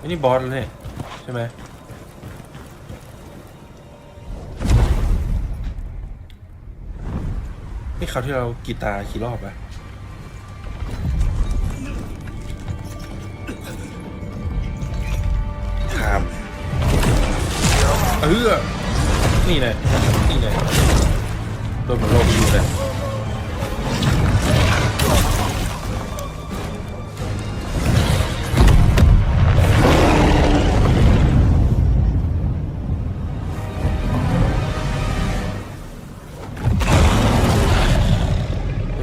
อันนี้บอสแล้วเนี่ยใช่ไหมนี่คราวที่เรากีตาร์กี่รอบอะถามเออนี่เลยนี่เลยโดนเหมือนโลกอยู่เลย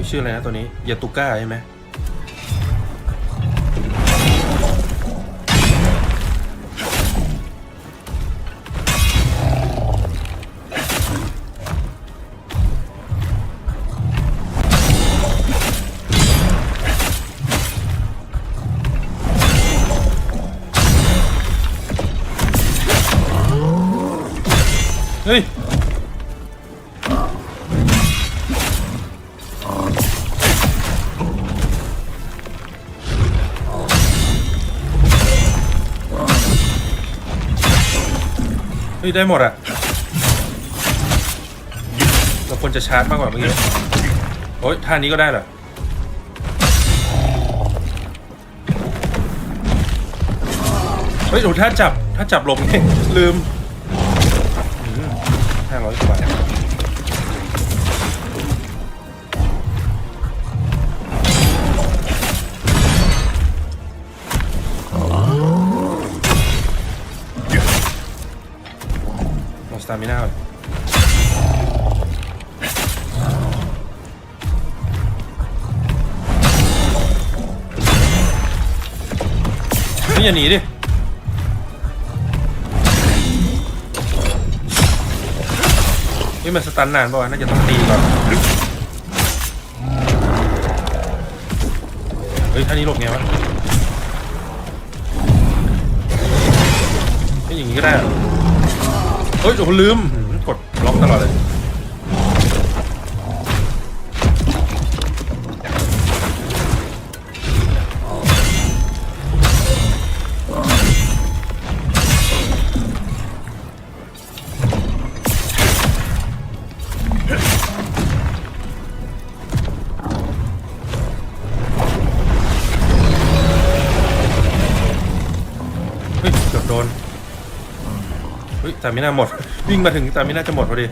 ชื่ออะไรนะตัวนี้ยาตุก้าใช่ไหมเฮ้ย นี่ได้หมดอะเราควรจะชาร์จมากกว่าเมื่อกี้โอ้ยท่านี้ก็ได้เหรอเฮ้ยโอ้ถ้าจับถ้าจับลมเนี่ยลืมห้าร้อยกว่าบาท สตามิน่าก่อนนี่อย่าหนีดินี่มันสตันนานป่ะน่าจะต้องตีก่อน เฮ้ยท่านี้หลบไงวะไม่อย่างนี้ก็ได้เหรอ เฮ้ยโอ้โหลืมหืมกดล็อกตลอดเลย เฮ้ยแต่ไม่น่าหมด วิ่งมาถึงแต่ไม่น่าจะหมดพอดี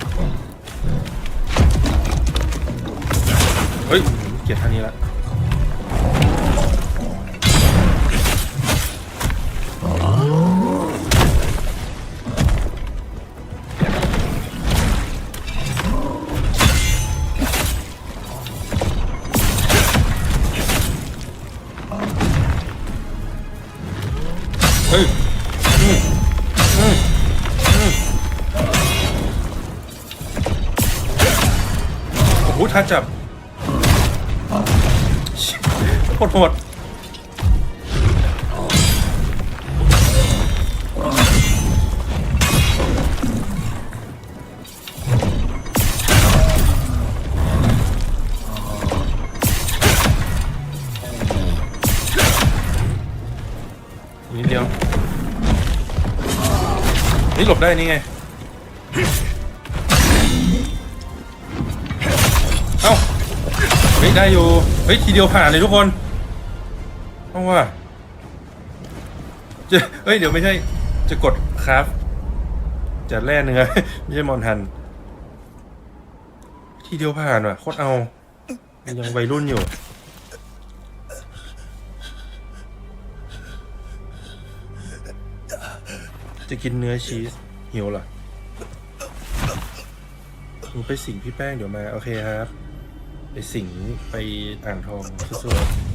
เฮ้ยเกลียดท่านี้ละเฮ้ยอืมอืม โอ้โหท่าจับโคตรโหดอีกนิดเดียว นี่หลบได้นี่ไง ฮ้ยได้อยู่ เฮ้ยทีเดียวผ่านเลยทุกคนเพราะว่าจะเฮ้ยเดี๋ยวไม่ใช่ จะกดครับ จะแล่เนื้อไม่ใช่มอนทัน ทีเดียวผ่านว่ะโคตรเอา ยังวัยรุ่นอยู่จะกินเนื้อชีสหิวเหรอหนูไปสิงพี่แป้งเดี๋ยวมา โอเคครับ ไปสิงไปอ่างทองสู้ๆ